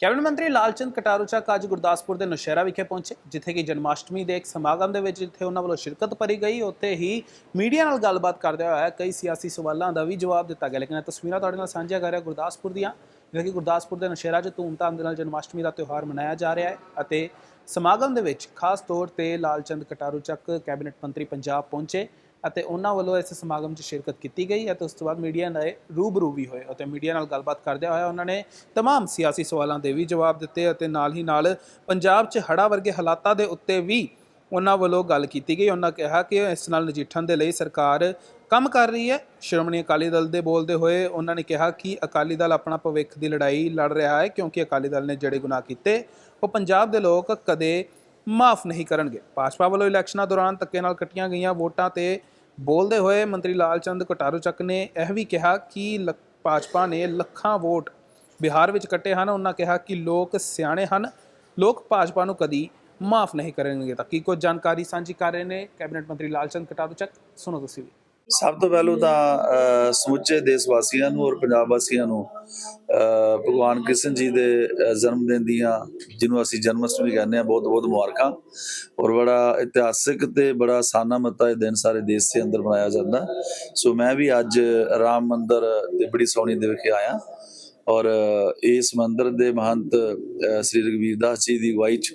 Cabinet ਮੰਤਰੀ ਲਾਲਚੰਦ ਕਟਾਰੂ ਚੱਕ ਅੱਜ ਗੁਰਦਾਸਪੁਰ ਦੇ ਨੌਸ਼ਹਿਰਾ ਵਿਖੇ ਪਹੁੰਚੇ, ਜਿੱਥੇ ਕਿ ਜਨਮਾਸ਼ਟਮੀ ਦੇ ਇੱਕ ਸਮਾਗਮ ਦੇ ਵਿੱਚ ਜਿੱਥੇ ਉਹਨਾਂ ਵੱਲੋਂ ਸ਼ਿਰਕਤ ਭਰੀ ਗਈ, ਉੱਥੇ ਹੀ ਮੀਡੀਆ ਨਾਲ ਗੱਲਬਾਤ ਕਰਦਿਆਂ ਹੋਇਆ ਕਈ ਸਿਆਸੀ ਸਵਾਲਾਂ ਦਾ ਵੀ ਜਵਾਬ ਦਿੱਤਾ ਗਿਆ। ਲੇਕਿਨ ਇਹ ਤਸਵੀਰਾਂ ਤੁਹਾਡੇ ਨਾਲ ਸਾਂਝੀਆਂ ਕਰ ਰਿਹਾ ਗੁਰਦਾਸਪੁਰ ਦੀਆਂ ਜਿੱਥੇ ਕਿ ਗੁਰਦਾਸਪੁਰ ਦੇ ਨੌਸ਼ਹਿਰਾ 'ਚ ਧੂਮਧਾਮ ਦੇ ਨਾਲ ਜਨਮਾਸ਼ਟਮੀ ਦਾ ਤਿਉਹਾਰ ਮਨਾਇਆ ਜਾ ਰਿਹਾ ਹੈ ਅਤੇ ਸਮਾਗਮ ਦੇ ਵਿੱਚ ਖਾਸ ਤੌਰ ਤੇ ਲਾਲਚੰਦ ਕਟਾਰੂ ਚੱਕ ਕੈਬਨਿਟ ਮੰਤਰੀ ਪੰਜਾਬ ਪਹੁੰਚੇ। ਅਤੇ ਉਹਨਾਂ ਵੱਲੋਂ ਇਸ ਸਮਾਗਮ 'ਚ ਸ਼ਿਰਕਤ ਕੀਤੀ ਗਈ ਅਤੇ ਉਸ ਤੋਂ ਬਾਅਦ ਮੀਡੀਆ ਨਾਲ ਰੂਬਰੂ ਵੀ ਹੋਏ ਅਤੇ ਮੀਡੀਆ ਨਾਲ ਗੱਲਬਾਤ ਕਰਦਿਆਂ ਹੋਇਆ ਉਹਨਾਂ ਨੇ तमाम ਸਿਆਸੀ ਸਵਾਲਾਂ ਦੇ ਵੀ ਜਵਾਬ ਦਿੱਤੇ ਅਤੇ ਨਾਲ ਹੀ ਨਾਲ ਪੰਜਾਬ 'ਚ ਹੜ੍ਹਾਂ ਵਰਗੇ ਹਾਲਾਤਾਂ ਦੇ ਉੱਤੇ ਵੀ ਉਹਨਾਂ ਵੱਲੋਂ ਗੱਲ ਕੀਤੀ ਗਈ ਉਹਨਾਂ ਕਿਹਾ ਕਿ ਇਸ ਨਾਲ ਨਜਿੱਠਣ ਦੇ ਲਈ ਸਰਕਾਰ ਕੰਮ ਕਰ ਰਹੀ ਹੈ ਸ਼੍ਰੋਮਣੀ ਅਕਾਲੀ ਦਲ ਦੇ ਬੋਲਦੇ ਹੋਏ ਉਹਨਾਂ ਨੇ ਕਿਹਾ ਕਿ ਅਕਾਲੀ ਦਲ ਆਪਣਾ ਭਵਿੱਖ ਦੀ ਲੜਾਈ ਲੜ ਰਿਹਾ ਹੈ ਕਿਉਂਕਿ ਅਕਾਲੀ ਦਲ ਨੇ ਜਿਹੜੇ ਗੁਨਾਹ ਕੀਤੇ ਉਹ ਪੰਜਾਬ ਦੇ ਲੋਕ ਕਦੇ ਮਾਫ ਨਹੀਂ ਕਰਨਗੇ। ਭਾਜਪਾ ਵੱਲੋਂ ਇਲੈਕਸ਼ਨਾਂ ਦੌਰਾਨ ਧੱਕੇ ਨਾਲ ਕੱਟੀਆਂ ਗਈਆਂ ਵੋਟਾਂ ਤੇ ਬੋਲਦੇ ਹੋਏ ਮੰਤਰੀ ਲਾਲਚੰਦ ਕਟਾਰੂ ਚੱਕ ਨੇ ਇਹ ਵੀ ਕਿਹਾ ਕਿ ਲ- ਭਾਜਪਾ ਨੇ ਲੱਖਾਂ ਵੋਟ ਬਿਹਾਰ ਵਿੱਚ ਕੱਟੇ ਹਨ। ਉਹਨਾਂ ਕਿਹਾ ਕਿ ਲੋਕ ਸਿਆਣੇ ਹਨ। ਲੋਕ ਭਾਜਪਾ ਨੂੰ ਕਦੀ ਮਾਫ ਨਹੀਂ ਕਰਨਗੇ। ਤਾਂ ਕੀ ਕੁਝ ਜਾਣਕਾਰੀ ਸਾਂਝੀ ਕਰ ਰਹੇ ਨੇ ਕੈਬਨਿਟ ਮੰਤਰੀ ਲਾਲਚੰਦ ਕਟਾਰੂ ਚੱਕ ਸੁਣੋ ਤੁਸੀਂ ਵੀ। ਸਭ ਤੋਂ ਪਹਿਲਾਂ ਤਾਂ ਸਮੁੱਚੇ ਦੇਸ਼ ਵਾਸੀਆਂ ਨੂੰ ਔਰ ਪੰਜਾਬ ਵਾਸੀਆਂ ਨੂੰ ਭਗਵਾਨ ਕ੍ਰਿਸ਼ਨ ਜੀ ਦੇ ਜਨਮ ਦਿਨ ਦੀਆਂ, ਜਿਹਨੂੰ ਅਸੀਂ ਜਨਮ ਅਸ਼ਟਮੀ ਕਹਿੰਦੇ ਆ ਬਹੁਤ ਬਹੁਤ ਮੁਬਾਰਕਾਂ। ਔਰ ਬੜਾ ਇਤਿਹਾਸਿਕ ਤੇ ਬੜਾ ਸਾਨਾ ਮਤਾ ਇਹ ਦਿਨ ਸਾਰੇ ਦੇਸ਼ ਦੇ ਅੰਦਰ ਮਨਾਇਆ ਜਾਂਦਾ। ਸੋ ਮੈਂ ਵੀ ਅੱਜ ਰਾਮ ਮੰਦਰ ਤੇ ਬੜੀ ਸੋਹਣੀ ਦੇ ਵਿਖੇ ਆਇਆ। ਔਰ ਇਸ ਮੰਦਰ ਦੇ ਮਹੰਤ ਸ੍ਰੀ ਰਘਵੀਰ ਦਾਸ ਜੀ ਦੀ ਅਗਵਾਈ 'ਚ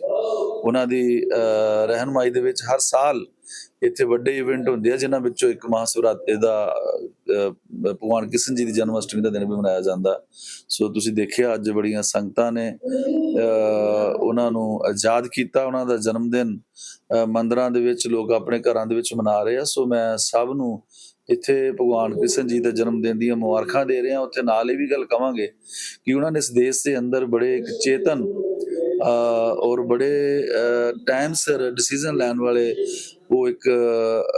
ਉਹਨਾਂ ਦੀ ਅਹ, ਰਹਿਨੁਮਾਈ ਦੇ ਵਿੱਚ ਹਰ ਸਾਲ ਇੱਥੇ ਵੱਡੇ ਇਵੈਂਟ ਹੁੰਦੇ ਆ ਜਿਨ੍ਹਾਂ ਵਿੱਚੋਂ ਇੱਕ ਮਹਾਸ਼ਿਵਰਾਤਰੀ ਦਾ ਭਗਵਾਨ ਕ੍ਰਿਸ਼ਨ ਜੀ ਦੀ ਜਨਮ ਅਸ਼ਟਮੀ ਦਾ ਦਿਨ ਵੀ ਮਨਾਇਆ ਜਾਂਦਾ। ਸੋ ਤੁਸੀਂ ਦੇਖਿਆ ਅੱਜ ਬੜੀਆਂ ਸੰਗਤਾਂ ਨੇ ਉਹਨਾਂ ਨੂੰ ਆਜ਼ਾਦ ਕੀਤਾ ਉਹਨਾਂ ਦਾ ਜਨਮ ਦਿਨ ਮੰਦਰਾਂ ਦੇ ਵਿੱਚ ਲੋਕ ਆਪਣੇ ਘਰਾਂ ਦੇ ਵਿੱਚ ਮਨਾ ਰਹੇ ਆ। ਸੋ ਮੈਂ ਸਭ ਨੂੰ ਇੱਥੇ ਭਗਵਾਨ ਕ੍ਰਿਸ਼ਨ ਜੀ ਦੇ ਜਨਮ ਦਿਨ ਦੀਆਂ ਮੁਬਾਰਕਾਂ ਦੇ ਰਿਹਾ। ਉੱਥੇ ਨਾਲ ਇਹ ਵੀ ਗੱਲ ਕਵਾਂਗੇ ਕਿ ਉਹਨਾਂ ਨੇ ਇਸ ਦੇਸ਼ ਦੇ ਅੰਦਰ ਬੜੇ ਇੱਕ ਚੇਤਨ ਔਰ ਬੜੇ ਟਾਈਮ ਸਿਰ ਡਿਸੀਜਨ ਲੈਣ ਵਾਲੇ ਉਹ ਇੱਕ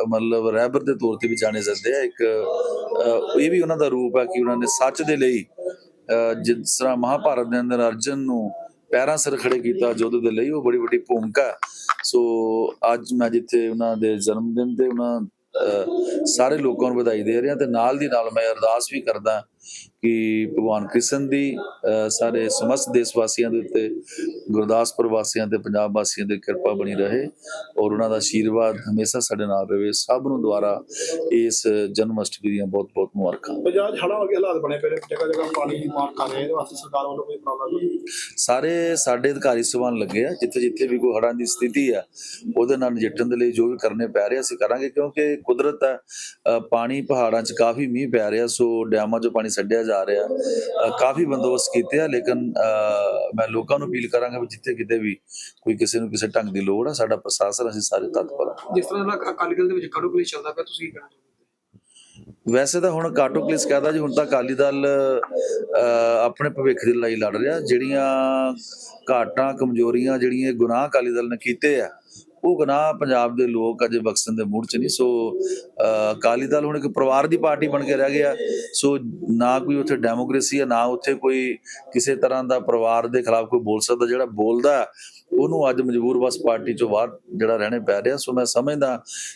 ਮਤਲਬ ਰਹਿਬਰ ਦੇ ਤੌਰ ਤੇ ਵੀ ਜਾਣੇ ਜਾਂਦੇ ਆ। ਇੱਕ ਇਹ ਵੀ ਉਹਨਾਂ ਦਾ ਰੂਪ ਹੈ ਕਿ ਉਹਨਾਂ ਨੇ ਸੱਚ ਦੇ ਲਈ ਜਿਸ ਤਰ੍ਹਾਂ ਮਹਾਭਾਰਤ ਦੇ ਅੰਦਰ ਅਰਜਨ ਨੂੰ ਪੈਰਾਂ ਸਿਰ ਖੜੇ ਕੀਤਾ, ਯੁੱਧ ਦੇ ਲਈ, ਉਹ ਬੜੀ ਵੱਡੀ ਭੂਮਿਕਾ ਸੋ, ਅੱਜ ਮੈਂ ਜਿੱਥੇ ਉਹਨਾਂ ਦੇ ਜਨਮ ਦਿਨ ਤੇ ਉਹਨਾਂ ਸਾਰੇ ਲੋਕਾਂ ਨੂੰ ਵਧਾਈ ਦੇ ਰਿਹਾ ਤੇ ਨਾਲ ਦੀ ਨਾਲ ਮੈਂ ਅਰਦਾਸ ਵੀ ਕਰਦਾ ਕਿ ਭਗਵਾਨ ਕ੍ਰਿਸ਼ਨ ਦੀ ਸਾਰੇ ਸਮਸਤ ਦੇਸ਼ ਵਾਸੀਆਂ ਦੇ ਉੱਤੇ ਗੁਰਦਾਸਪੁਰ ਵਾਸੀਆਂ ਤੇ ਪੰਜਾਬ ਵਾਸੀਆਂ ਤੇ ਕਿਰਪਾ ਬਣੀ ਰਹੇ ਔਰ ਉਹਨਾਂ ਦਾ ਆਸ਼ੀਰਵਾਦ ਹਮੇਸ਼ਾ ਸਾਡੇ ਨਾਲ ਰਹੇ। ਸਭ ਨੂੰ ਦੁਆਰਾ ਇਸ ਜਨਮ ਅਸ਼ਟਮੀ ਦੀਆਂ ਬਹੁਤ ਬਹੁਤ ਮੁਬਾਰਕਾਂ। ਪੰਜਾਬ 'ਚ ਹੜ੍ਹਾਂ ਵਰਗੇ ਹਾਲਾਤ ਬਣੇ ਪਏ ਨੇ ਜਗ੍ਹਾ ਜਗ੍ਹਾ ਪਾਣੀ ਦੀ ਮਾਰ ਕਰ ਰਹੇ ਇਹਦੇ ਵਾਸਤੇ ਸਰਕਾਰ ਵੱਲੋਂ ਕੋਈ ਪ੍ਰੋਬਲਮ ਨਹੀਂ ਸਾਰੇ ਸਾਡੇ ਅਧਿਕਾਰੀ ਸਭਾਨ ਲੱਗੇ ਆ ਜਿੱਥੇ ਜਿੱਥੇ ਵੀ ਕੋਈ ਹੜ੍ਹਾਂ ਦੀ ਸਥਿਤੀ ਆ ਉਹਦੇ ਨਾਲ ਨਜਿੱਠਣ ਦੇ ਲਈ ਜੋ ਵੀ ਕਰਨੇ ਪੈ ਰਿਹਾ ਅਸੀਂ ਕਰਾਂਗੇ ਕਿਉਂਕਿ ਕੁਦਰਤ ਹੈ ਅ, ਪਾਣੀ ਪਹਾੜਾਂ 'ਚ ਕਾਫੀ ਮੀਂਹ ਪੈ ਰਿਹਾ ਸੋ ਡੈਮਾਂ 'ਚੋਂ ਪਾਣੀ ਛੱਡਿਆ ਜਾ ਰਿਹਾ। ਕਾਫੀ ਬੰਦੋਬਸਤ ਕੀਤੇ ਆ ਲੇਕਿਨ ਮੈਂ ਲੋਕਾਂ ਨੂੰ ਅਪੀਲ ਕਰਾਂਗਾ ਵੀ ਜਿੱਥੇ ਕਿਤੇ ਵੀ ਕੋਈ ਕਿਸੇ ਨੂੰ ਕਿਸੇ ਢੰਗ ਦੀ ਲੋੜ ਆ ਸਾਡਾ ਪ੍ਰਸ਼ਾਸਨ ਅਸੀਂ ਸਾਰੇ ਤਤਪਰ ਆ ਜਿਸ ਤਰ੍ਹਾਂ ਅਕਾਲੀ ਦਲ ਦੇ ਵਿੱਚ ਕਾੜੂ ਪੁਲਿਸ ਚੱਲਦਾ ਪਿਆ ਤੁਸੀਂ ਕਹਿਣਾ? ਵੈਸੇ ਤਾਂ ਹੁਣ ਕਾਟੋ ਪੁਲਿਸ ਕਹਦਾ ਜੀ ਹੁਣ ਤਾਂ ਅਕਾਲੀ ਦਲ ਆਪਣੇ ਭਵਿੱਖ ਦੀ ਲੜਾਈ ਲੜ ਰਿਹਾ। ਜਿਹੜੀਆਂ ਘਾਟਾਂ ਕਮਜ਼ੋਰੀਆਂ ਜਿਹੜੀਆਂ ਗੁਨਾਹ ਅਕਾਲੀ ਦਲ ਨੇ ਕੀਤੇ ਆ ਉਹ ਗੁਨਾਹ ਪੰਜਾਬ ਦੇ ਲੋਕ ਅਜੇ ਬਖਸ਼ਣ ਦੇ ਮੂਡ 'ਚ ਨਹੀਂ। ਸੋ ਅਕਾਲੀ ਦਲ ਹੁਣ ਇੱਕ ਪਰਿਵਾਰ ਦੀ ਪਾਰਟੀ ਬਣ ਕੇ ਰਹਿ ਗਿਆ। ਸੋ ਨਾ ਕੋਈ ਉੱਥੇ ਡੈਮੋਕ੍ਰੇਸੀ ਹੈ ਨਾ ਉੱਥੇ ਕੋਈ ਕਿਸੇ ਤਰ੍ਹਾਂ ਦਾ ਪਰਿਵਾਰ ਦੇ ਖਿਲਾਫ ਕੋਈ ਬੋਲ ਸਕਦਾ। ਜਿਹੜਾ ਬੋਲਦਾ ਉਹਨੂੰ ਅੱਜ ਮਜਬੂਰ ਬਸ ਪਾਰਟੀ ਚੋਂ ਬਾਹਰ ਜਿਹੜਾ ਰਹਿਣੇ ਪੈ ਰਿਹਾ। ਸੋ ਮੈਂ ਸਮਝਦਾ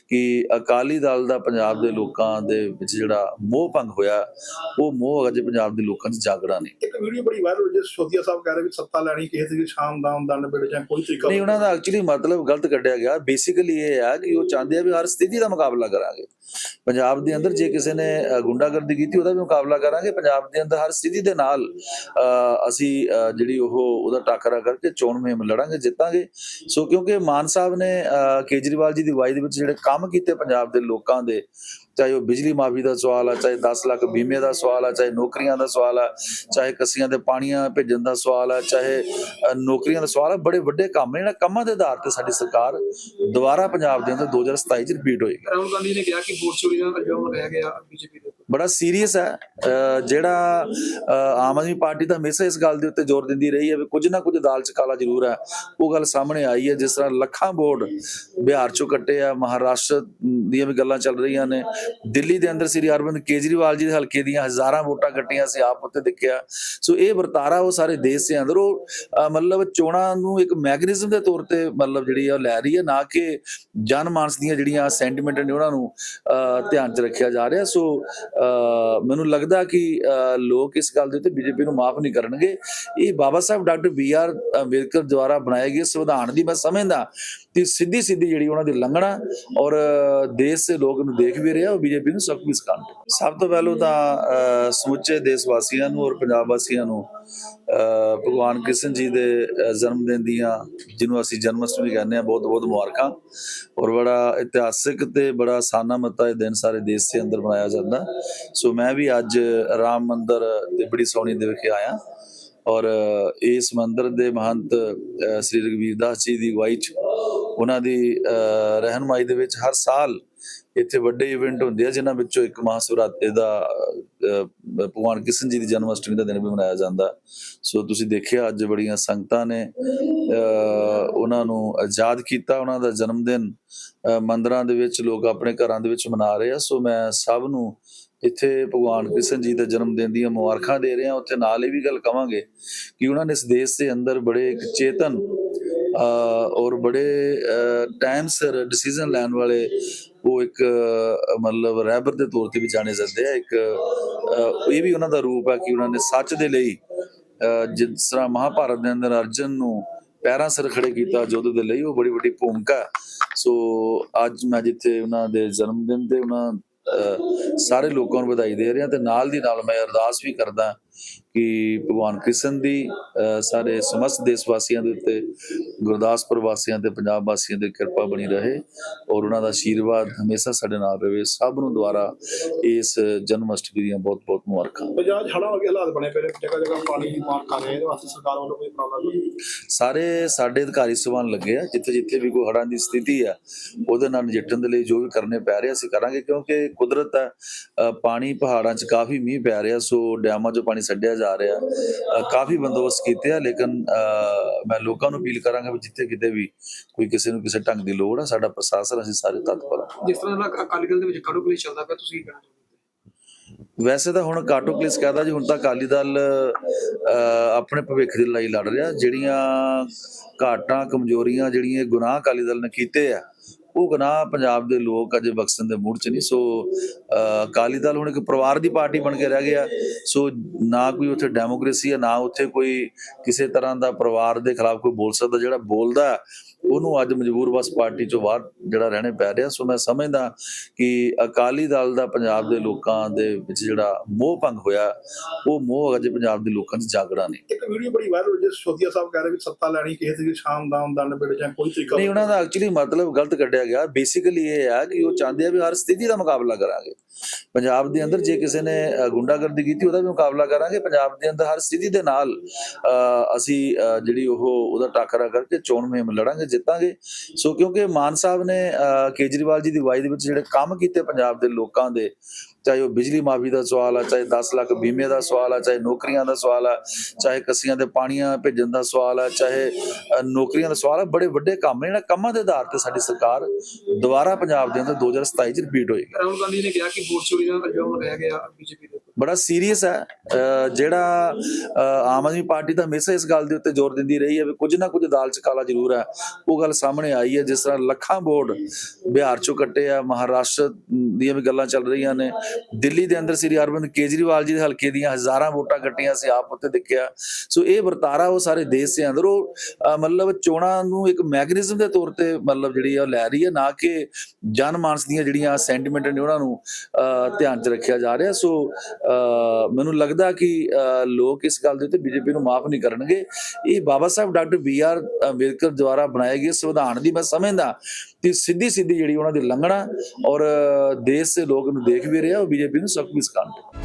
ਕਿ ਅਕਾਲੀ ਦਲ ਦਾ ਪੰਜਾਬ ਦੇ ਲੋਕਾਂ ਦੇ ਵਿੱਚ ਜਿਹੜਾ ਮੋਹ ਭੰਗ ਹੋਇਆ ਉਹ ਮੋਹ ਅਜੇ ਪੰਜਾਬ ਦੇ ਲੋਕਾਂ 'ਚ ਜਾਗੜਾ ਨਹੀਂ। ਇੱਕ ਵੀਡੀਓ ਬੜੀ ਵਾਇਰਲ ਹੋਈ ਜਿਸ ਸ਼ੋਦੀਆ ਸਾਹਿਬ ਕਹਿ ਰਹੇ ਵੀ ਸੱਤਾ ਲੈਣੀ ਕਿਸੇ ਦੀ ਸ਼ਾਮ ਦਾਮ ਦੰਡ ਬਿੜ ਜਾਂ ਕੋਈ ਤਰੀਕਾ ਨਹੀਂ ਉਹਨਾਂ ਦਾ ਐਕਚੁਅਲੀ ਮਤਲਬ ਗਲਤ ਕੱਢਿਆ ਗਿਆ ਬੇਸਿਕਲੀ ਇਹ ਹੈ ਕਿ ਉਹ ਚਾਹੁੰਦੇ ਆ ਵੀ ਹਰ ਸਥਿਤੀ ਦਾ ਮੁਕਾਬਲਾ ਕਰਾਂਗੇ। ਪੰਜਾਬ ਦੇ ਅੰਦਰ ਜੇ ਕਿਸੇ ਨੇ ਗੁੰਡਾਗਰਦੀ ਕੀਤੀ ਉਹਦਾ ਵੀ ਮੁਕਾਬਲਾ ਕਰਾਂਗੇ। ਪੰਜਾਬ ਦੇ ਅੰਦਰ ਹਰ ਸਥਿਤੀ ਦੇ ਨਾਲ ਅ, ਅਸੀਂ ਅ, ਜਿਹੜੀ ਉਹ ਉਹਦਾ ਟਾਕਰਾ ਕਰਕੇ ਚੋਣ ਮੁਹਿੰਮ ਲੜਾਂਗੇ ਜਿੱਤਾਂਗੇ। ਸੋ ਕਿਉਂਕਿ ਮਾਨ ਸਾਹਿਬ ਨੇ ਅ, ਕੇਜਰੀਵਾਲ ਜੀ ਦੀ ਅਗਵਾਈ ਦੇ ਵਿੱਚ ਜਿਹੜੇ ਕੰਮ ਕੀਤੇ ਪੰਜਾਬ ਦੇ ਲੋਕਾਂ ਦੇ ਚਾਹੇ ਉਹ ਬਿਜਲੀ ਮਾਫੀ ਦਾ ਸਵਾਲ ਆ ਚਾਹੇ 10 ਲੱਖ ਬੀਮੇ ਦਾ ਸਵਾਲ ਆ ਚਾਹੇ ਨੌਕਰੀਆਂ ਦਾ ਸਵਾਲ ਆ ਚਾਹੇ ਕੱਸੀਆਂ ਦੇ ਪਾਣੀਆਂ ਭੇਜਣ ਦਾ ਸਵਾਲ ਆ ਚਾਹੇ ਨੌਕਰੀਆਂ ਦਾ ਸਵਾਲ ਆ ਬੜੇ ਵੱਡੇ ਕੰਮ ਨੇ। ਇਹਨਾਂ ਕੰਮਾਂ ਦੇ ਆਧਾਰ ਤੇ ਸਾਡੀ ਸਰਕਾਰ ਦੁਬਾਰਾ ਪੰਜਾਬ ਦੇ ਅੰਦਰ 2027 ਚ ਰਿਪੀਟ ਹੋਏਗੀ। ਰਾਹੁਲ ਗਾਂਧੀ ਨੇ ਕਿਹਾ ਕਿ ਵੋਟ ਚੋਰੀ ਦਾ ਇਲਜ਼ਾਮ ਲਗਾਇਆ ਗਿਆ ਬੀਜੇਪੀ ਦੇ ਬੜਾ ਸੀਰੀਅਸ ਹੈ। ਜਿਹੜਾ ਆਮ ਆਦਮੀ ਪਾਰਟੀ ਤਾਂ ਹਮੇਸ਼ਾ ਇਸ ਗੱਲ ਦੇ ਉੱਤੇ ਜ਼ੋਰ ਦਿੰਦੀ ਰਹੀ ਹੈ ਵੀ ਕੁਝ ਨਾ ਕੁਝ ਦਾਲ ਚ ਕਾਲਾ ਜ਼ਰੂਰ ਹੈ। ਉਹ ਗੱਲ ਸਾਹਮਣੇ ਆਈ ਹੈ ਜਿਸ ਤਰ੍ਹਾਂ ਲੱਖਾਂ ਬੋਰਡ ਬਿਹਾਰ ਚੋਂ ਕੱਟੇ ਆ, ਮਹਾਰਾਸ਼ਟਰ ਦੀਆਂ ਵੀ ਗੱਲਾਂ ਚੱਲ ਰਹੀਆਂ ਨੇ। ਦਿੱਲੀ ਦੇ ਅੰਦਰ ਸ੍ਰੀ ਅਰਵਿੰਦ ਕੇਜਰੀਵਾਲ ਜੀ ਦੇ ਹਲਕੇ ਦੀਆਂ ਹਜ਼ਾਰਾਂ ਵੋਟਾਂ ਕੱਟੀਆਂ ਸੀ, ਆਪ ਉੱਤੇ ਦੇਖਿਆ। ਸੋ ਇਹ ਵਰਤਾਰਾ ਉਹ ਸਾਰੇ ਦੇਸ਼ ਦੇ ਅੰਦਰ, ਉਹ ਮਤਲਬ ਚੋਣਾਂ ਨੂੰ ਇੱਕ ਮੈਕੈਨਿਜ਼ਮ ਦੇ ਤੌਰ ਤੇ ਮਤਲਬ ਜਿਹੜੀ ਆ ਉਹ ਲੈ ਰਹੀ ਹੈ, ਨਾ ਕਿ ਜਨ ਮਾਨਸ ਦੀਆਂ ਜਿਹੜੀਆਂ ਸੈਂਟੀਮੈਂਟ ਨੇ ਉਹਨਾਂ ਨੂੰ ਧਿਆਨ 'ਚ ਰੱਖਿਆ ਜਾ ਰਿਹਾ। ਸੋ ਮੈਨੂੰ ਲੱਗਦਾ ਕਿ ਲੋਕ ਇਸ ਗੱਲ ਦੇ ਉੱਤੇ ਬੀਜੇਪੀ ਨੂੰ ਮਾਫ ਨਹੀਂ ਕਰਨਗੇ। ਇਹ Baba Saheb doctor B R Ambedkar ਦੁਆਰਾ ਬਣਾਏ ਗਏ ਸੰਵਿਧਾਨ ਦੀ ਮੈਂ ਸਮਝਦਾ ਕਿ ਸਿੱਧੀ ਸਿੱਧੀ ਜਿਹੜੀ ਉਹਨਾਂ ਦੀ ਲੰਘਣਾ ਔਰ ਦੇਸ਼ ਦੇ ਲੋਕ ਨੂੰ ਦੇਖ ਵੀ ਰਿਹਾ, ਉਹ ਬੀਜੇਪੀ ਨੂੰ ਸਖਤ ਵੀ ਸਭ ਤੋਂ ਪਹਿਲਾਂ ਤਾਂ ਅਹ ਸਮੁੱਚੇ ਦੇਸ਼ ਵਾਸੀਆਂ ਨੂੰ ਔਰ ਪੰਜਾਬ ਵਾਸੀਆਂ ਨੂੰ ਭਗਵਾਨ ਕ੍ਰਿਸ਼ਨ ਜੀ ਦੇ ਜਨਮ ਦਿਨ ਦੀਆਂ, ਜਿਹਨੂੰ ਅਸੀਂ ਜਨਮ ਅਸ਼ਟਮੀ ਕਹਿੰਦੇ ਆ ਬਹੁਤ ਬਹੁਤ ਮੁਬਾਰਕਾਂ। ਔਰ ਬੜਾ ਇਤਿਹਾਸਿਕ ਤੇ ਬੜਾ ਸਾਨਾ ਮਤਾ ਇਹ ਦਿਨ ਸਾਰੇ ਦੇਸ਼ ਦੇ ਅੰਦਰ ਮਨਾਇਆ ਜਾਂਦਾ। ਸੋ ਮੈਂ ਵੀ ਅੱਜ ਰਾਮ ਮੰਦਰ ਤੇ ਬੜੀ ਸੋਹਣੀ ਦੇ ਵਿਖੇ ਆਇਆ। ਔਰ ਇਸ ਮੰਦਰ ਦੇ ਮਹੰਤ ਸ੍ਰੀ ਰਘਵੀਰ ਦਾਸ ਜੀ ਦੀ ਅਗਵਾਈ 'ਚ ਉਹਨਾਂ ਦੀ, ਅਹ, ਰਹਿਨਮਾਈ ਦੇ ਵਿੱਚ ਹਰ ਸਾਲ ਇੱਥੇ ਵੱਡੇ ਇਵੈਂਟ ਹੁੰਦੇ ਆ, ਜਿਨ੍ਹਾਂ ਵਿੱਚੋਂ ਇੱਕ ਮਹਾਸ਼ਿਵਰਾਤਰੀ ਦਾ ਭਗਵਾਨ ਕ੍ਰਿਸ਼ਨ ਜੀ ਦੀ ਜਨਮ ਅਸ਼ਟਮੀ ਦਾ ਦਿਨ ਵੀ ਮਨਾਇਆ ਜਾਂਦਾ। ਸੋ ਤੁਸੀਂ ਦੇਖਿਆ ਅੱਜ ਬੜੀਆਂ ਸੰਗਤਾਂ ਨੇ ਉਹਨਾਂ ਨੂੰ ਆਜ਼ਾਦ ਕੀਤਾ, ਉਹਨਾਂ ਦਾ ਜਨਮ ਦਿਨ ਮੰਦਰਾਂ ਦੇ ਵਿੱਚ ਲੋਕ ਆਪਣੇ ਘਰਾਂ ਦੇ ਵਿੱਚ ਮਨਾ ਰਹੇ ਆ। ਸੋ ਮੈਂ ਸਭ ਨੂੰ ਇੱਥੇ ਭਗਵਾਨ ਕ੍ਰਿਸ਼ਨ ਜੀ ਦੇ ਜਨਮ ਦਿਨ ਦੀਆਂ ਮੁਬਾਰਕਾਂ ਦੇ ਰਿਹਾ। ਉੱਥੇ ਨਾਲ ਇਹ ਵੀ ਗੱਲ ਕਵਾਂਗੇ ਕਿ ਉਹਨਾਂ ਨੇ ਇਸ ਦੇਸ਼ ਦੇ ਅੰਦਰ ਬੜੇ ਇੱਕ ਚੇਤਨ ਔਰ ਬੜੇ ਟਾਈਮ ਸਿਰ ਡਿਸੀਜਨ ਲੈਣ ਵਾਲੇ ਉਹ ਇੱਕ ਮਤਲਬ ਰਹਿਬਰ ਦੇ ਤੌਰ ਤੇ ਵੀ ਜਾਣੇ ਜਾਂਦੇ ਆ। ਇੱਕ ਇਹ ਵੀ ਉਹਨਾਂ ਦਾ ਰੂਪ ਹੈ ਕਿ ਉਹਨਾਂ ਨੇ ਸੱਚ ਦੇ ਲਈ ਜਿਸ ਤਰ੍ਹਾਂ ਮਹਾਭਾਰਤ ਦੇ ਅੰਦਰ ਅਰਜਨ ਨੂੰ ਪੈਰਾਂ ਸਿਰ ਖੜੇ ਕੀਤਾ, ਯੁੱਧ ਦੇ ਲਈ ਉਹ ਬੜੀ ਵੱਡੀ ਭੂਮਿਕਾ। ਸੋ, ਅੱਜ ਮੈਂ ਜਿੱਥੇ ਉਹਨਾਂ ਦੇ ਜਨਮ ਦਿਨ ਤੇ ਉਹਨਾਂ ਸਾਰੇ ਲੋਕਾਂ ਨੂੰ ਵਧਾਈ ਦੇ ਰਿਹਾ ਤੇ ਨਾਲ ਦੀ ਨਾਲ ਮੈਂ ਅਰਦਾਸ ਵੀ ਕਰਦਾ ਕਿ ਭਗਵਾਨ ਕ੍ਰਿਸ਼ਨ ਦੀ ਸਾਰੇ ਸਮਸਤ ਦੇਸ਼ ਵਾਸੀਆਂ ਦੇ ਉੱਤੇ ਗੁਰਦਾਸਪੁਰ ਵਾਸੀਆਂ ਤੇ ਪੰਜਾਬ ਵਾਸੀਆਂ ਦੀ ਕਿਰਪਾ ਬਣੀ ਰਹੇ ਔਰ ਉਹਨਾਂ ਦਾ ਆਸ਼ੀਰਵਾਦ ਹਮੇਸ਼ਾ ਸਾਡੇ ਨਾਲ ਰਹੇ। ਸਭ ਨੂੰ ਦੁਆਰਾ ਇਸ ਜਨਮ ਅਸ਼ਟਮੀ ਦੀਆਂ ਬਹੁਤ ਬਹੁਤ ਮੁਬਾਰਕਾਂ। ਪੰਜਾਬ 'ਚ ਹੜ੍ਹਾਂ ਵਰਗੇ ਹਾਲਾਤ ਬਣੇ ਪਏ ਨੇ ਜਗ੍ਹਾ ਜਗ੍ਹਾ ਪਾਣੀ ਦੀ ਮਾਰ ਕਰ ਰਹੇ ਇਹਦੇ ਵਾਸਤੇ ਸਰਕਾਰ ਵੱਲੋਂ ਕੋਈ ਪ੍ਰੋਬਲਮ ਨਹੀਂ ਸਾਰੇ ਸਾਡੇ ਅਧਿਕਾਰੀ ਸਭਾਨ ਲੱਗੇ ਆ ਜਿੱਥੇ ਜਿੱਥੇ ਵੀ ਕੋਈ ਹੜ੍ਹਾਂ ਦੀ ਸਥਿਤੀ ਆ ਉਹਦੇ ਨਾਲ ਨਜਿੱਠਣ ਦੇ ਲਈ ਜੋ ਵੀ ਕਰਨੇ ਪੈ ਰਿਹਾ ਅਸੀਂ ਕਰਾਂਗੇ ਕਿਉਂਕਿ ਕੁਦਰਤ ਹੈ ਪਾਣੀ ਪਹਾੜਾਂ 'ਚ ਕਾਫੀ ਮੀਂਹ ਪੈ ਰਿਹਾ ਸੋ ਡੈਮਾਂ 'ਚੋਂ ਪਾਣੀ ਛੱਡਿਆ ਜਾ ਰਿਹਾ। ਕਾਫੀ ਬੰਦੋਬਸਤ ਕੀਤੇ ਆ ਲੇਕਿਨ ਮੈਂ ਲੋਕਾਂ ਨੂੰ ਅਪੀਲ ਕਰਾਂਗਾ ਵੀ ਜਿੱਥੇ ਕਿਤੇ ਵੀ ਕੋਈ ਕਿਸੇ ਨੂੰ ਕਿਸੇ ਢੰਗ ਦੀ ਲੋੜ ਆ ਸਾਡਾ ਪ੍ਰਸ਼ਾਸਨ ਅਸੀਂ ਸਾਰੇ ਤਤਪਰ ਹਾਂ। ਜਿਸ ਤਰ੍ਹਾਂ ਦਾ ਅਕਾਲੀ ਦਲ ਦੇ ਵਿੱਚ ਕਾੜੂ ਕਲੀ ਚੱਲਦਾ ਪਿਆ ਤੁਸੀਂ ਵੈਸੇ ਤਾਂ ਹੁਣ ਕਾਟੋ ਕਲਿਸ ਕਹਦਾ ਜੀ ਹੁਣ ਤਾਂ ਅਕਾਲੀ ਦਲ ਆਪਣੇ ਭਵਿੱਖ ਦੀ ਲੜਾਈ ਲੜ ਰਿਹਾ। ਜਿਹੜੀਆਂ ਘਾਟਾਂ ਕਮਜ਼ੋਰੀਆਂ ਜਿਹੜੀਆਂ ਗੁਨਾਹ ਅਕਾਲੀ ਦਲ ਨੇ ਕੀਤੇ ਆ ਉਹ ਗੁਨਾਹ ਪੰਜਾਬ ਦੇ ਲੋਕ ਅਜੇ ਬਖਸ਼ਣ ਦੇ ਮੂਡ 'ਚ ਨਹੀਂ ਸੋ ਅਹ, ਅਕਾਲੀ ਦਲ ਹੁਣ ਇੱਕ ਪਰਿਵਾਰ ਦੀ ਪਾਰਟੀ ਬਣ ਕੇ ਰਹਿ ਗਿਆ। ਸੋ ਨਾ ਕੋਈ ਉੱਥੇ ਡੈਮੋਕ੍ਰੇਸੀ ਹੈ ਨਾ ਉੱਥੇ ਕੋਈ ਕਿਸੇ ਤਰ੍ਹਾਂ ਦਾ ਪਰਿਵਾਰ ਦੇ ਖਿਲਾਫ ਕੋਈ ਬੋਲ ਸਕਦਾ ਜਿਹੜਾ ਬੋਲਦਾ। ਉਹਨੂੰ ਅੱਜ ਮਜਬੂਰ ਬਸ ਪਾਰਟੀ ਚੋਂ ਬਾਹਰ ਜਿਹੜਾ ਰਹਿਣੇ ਪੈ ਰਿਹਾ। ਸੋ ਮੈਂ ਸਮਝਦਾ ਕਿ ਅਕਾਲੀ ਦਲ ਦਾ ਪੰਜਾਬ ਦੇ ਲੋਕਾਂ ਦੇ ਵਿੱਚ ਜਿਹੜਾ ਮੋਹ ਭੰਗ ਹੋਇਆ ਉਹ ਮੋਹ ਅਜੇ ਪੰਜਾਬ ਦੇ ਲੋਕਾਂ 'ਚ ਜਾਗੜਾ ਨਹੀਂ। ਇੱਕ ਵੀਡੀਓ ਬੜੀ ਵਾਇਰਲ ਹੋਈ ਜਿਸ ਸੋਧੀਆ ਸਾਹਿਬ ਕਹਿ ਰਹੇ ਵੀ ਸੱਤਾ ਲੈਣੀ ਕਿਸੇ ਦੀ ਸ਼ਾਮ ਦਾਮ ਦੰਡ ਬਿੜ ਜਾਂ ਕੋਈ ਤਰੀਕਾ ਨਹੀਂ ਉਹਨਾਂ ਦਾ ਐਕਚੁਅਲੀ ਮਤਲਬ ਗਲਤ ਕੱਢਿਆ ਗਿਆ। ਬੇਸਿਕਲੀ ਇਹ ਹੈ ਕਿ ਉਹ ਚਾਹੁੰਦੇ ਆ ਵੀ ਹਰ ਸਥਿਤੀ ਦਾ ਮੁਕਾਬਲਾ ਕਰਾਂਗੇ। ਪੰਜਾਬ ਦੇ ਅੰਦਰ ਜੇ ਕਿਸੇ ਨੇ ਗੁੰਡਾਗਰਦੀ ਕੀਤੀ ਉਹਦਾ ਵੀ ਮੁਕਾਬਲਾ ਕਰਾਂਗੇ। ਪੰਜਾਬ ਦੇ ਅੰਦਰ ਹਰ ਸਥਿਤੀ ਦੇ ਨਾਲ ਅਸੀਂ ਜਿਹੜੀ ਉਹ ਉਹਦਾ ਟਾਕਰਾ ਕਰਕੇ ਚੋਣ ਮੁਹਿੰਮ ਲੜਾਂਗੇ। ਜਿੱਤਾਂਗੇ। ਸੋ ਕਿਉਂਕਿ ਮਾਨ ਸਾਹਿਬ ਨੇ ਕੇਜਰੀਵਾਲ ਜੀ ਦੀ ਅਗਵਾਈ ਦੇ ਵਿੱਚ ਜਿਹੜੇ ਕੰਮ ਕੀਤੇ ਪੰਜਾਬ ਦੇ ਲੋਕਾਂ ਦੇ, ਚਾਹੇ ਉਹ ਬਿਜਲੀ ਮਾਫੀ ਦਾ ਸਵਾਲ ਆ, ਚਾਹੇ 10 ਲੱਖ ਬੀਮੇ ਦਾ ਸਵਾਲ ਆ, ਚਾਹੇ ਨੌਕਰੀਆਂ ਦਾ ਸਵਾਲ ਆ, ਚਾਹੇ ਕੱਸੀਆਂ ਦੇ ਪਾਣੀਆਂ ਭੇਜਣ ਦਾ ਸਵਾਲ ਆ, ਚਾਹੇ ਨੌਕਰੀਆਂ ਦਾ ਸਵਾਲ ਆ, ਬੜੇ ਵੱਡੇ ਕੰਮ ਨੇ। ਇਹਨਾਂ ਕੰਮਾਂ ਦੇ ਆਧਾਰ ਤੇ ਸਾਡੀ ਸਰਕਾਰ ਦੁਬਾਰਾ ਪੰਜਾਬ ਦੇ ਅੰਦਰ 2027 ਚ ਰਿਪੀਟ ਹੋਏਗੀ। ਰਾਹੁਲ ਗਾਂਧੀ ਨੇ ਕਿਹਾ ਕਿ ਵੋਟ ਚੋਰੀ ਦਾ ਇਲਜ਼ਾਮ ਰਹਿ ਗਿਆ ਬੀਜੇਪੀ ਦੇ। ਬੜਾ ਸੀਰੀਅਸ ਹੈ। ਜਿਹੜਾ ਆਮ ਆਦਮੀ ਪਾਰਟੀ ਤਾਂ ਹਮੇਸ਼ਾ ਇਸ ਗੱਲ ਦੇ ਉੱਤੇ ਜ਼ੋਰ ਦਿੰਦੀ ਰਹੀ ਹੈ ਵੀ ਕੁਝ ਨਾ ਕੁਝ ਦਾਲ ਚ ਕਾਲਾ ਜ਼ਰੂਰ ਹੈ। ਉਹ ਗੱਲ ਸਾਹਮਣੇ ਆਈ ਹੈ ਜਿਸ ਤਰ੍ਹਾਂ ਲੱਖਾਂ ਵੋਟ ਬਿਹਾਰ ਚੋਂ ਕੱਟੇ ਆ, ਮਹਾਰਾਸ਼ਟਰ ਦੀਆਂ ਵੀ ਗੱਲਾਂ ਚੱਲ ਰਹੀਆਂ ਨੇ। ਦਿੱਲੀ ਦੇ ਅੰਦਰ ਸ੍ਰੀ ਅਰਵਿੰਦ ਕੇਜਰੀਵਾਲ ਜੀ ਦੇ ਹਲਕੇ ਦੀਆਂ ਹਜ਼ਾਰਾਂ ਵੋਟਾਂ ਕੱਟੀਆਂ ਸੀ, ਆਪ ਉੱਤੇ ਦੇਖਿਆ। ਸੋ ਇਹ ਵਰਤਾਰਾ ਉਹ ਸਾਰੇ ਦੇਸ਼ ਦੇ ਅੰਦਰ, ਉਹ ਮਤਲਬ ਚੋਣਾਂ ਨੂੰ ਇੱਕ ਮੈਕੈਨਿਜ਼ਮ ਦੇ ਤੌਰ ਤੇ ਮਤਲਬ ਜਿਹੜੀ ਆ ਉਹ ਲੈ ਰਹੀ ਹੈ, ਨਾ ਕਿ ਜਨ ਮਾਨਸ ਦੀਆਂ ਜਿਹੜੀਆਂ ਸੈਂਟੀਮੈਂਟ ਨੇ ਉਹਨਾਂ ਨੂੰ ਧਿਆਨ 'ਚ ਰੱਖਿਆ ਜਾ ਰਿਹਾ। ਸੋ ਮੈਨੂੰ ਲੱਗਦਾ ਕਿ ਲੋਕ ਇਸ ਗੱਲ ਦੇ ਉੱਤੇ ਬੀਜੇਪੀ ਨੂੰ ਮਾਫ ਨਹੀਂ ਕਰਨਗੇ। ਇਹ Baba Saheb doctor B R Ambedkar ਦੁਆਰਾ ਬਣਾਏ ਗਏ ਸੰਵਿਧਾਨ ਦੀ ਮੈਂ ਸਮਝਦਾ ਕਿ ਸਿੱਧੀ ਸਿੱਧੀ ਜਿਹੜੀ ਉਹਨਾਂ ਦੀ ਲੰਘਣਾ ਔਰ ਦੇਸ਼ ਦੇ ਲੋਕ ਨੂੰ ਦੇਖ ਵੀ ਰਿਹਾ, ਉਹ ਬੀਜੇਪੀ ਨੂੰ ਸਖਤ ਵੀ ਸਿਖਾਉਣਗੇ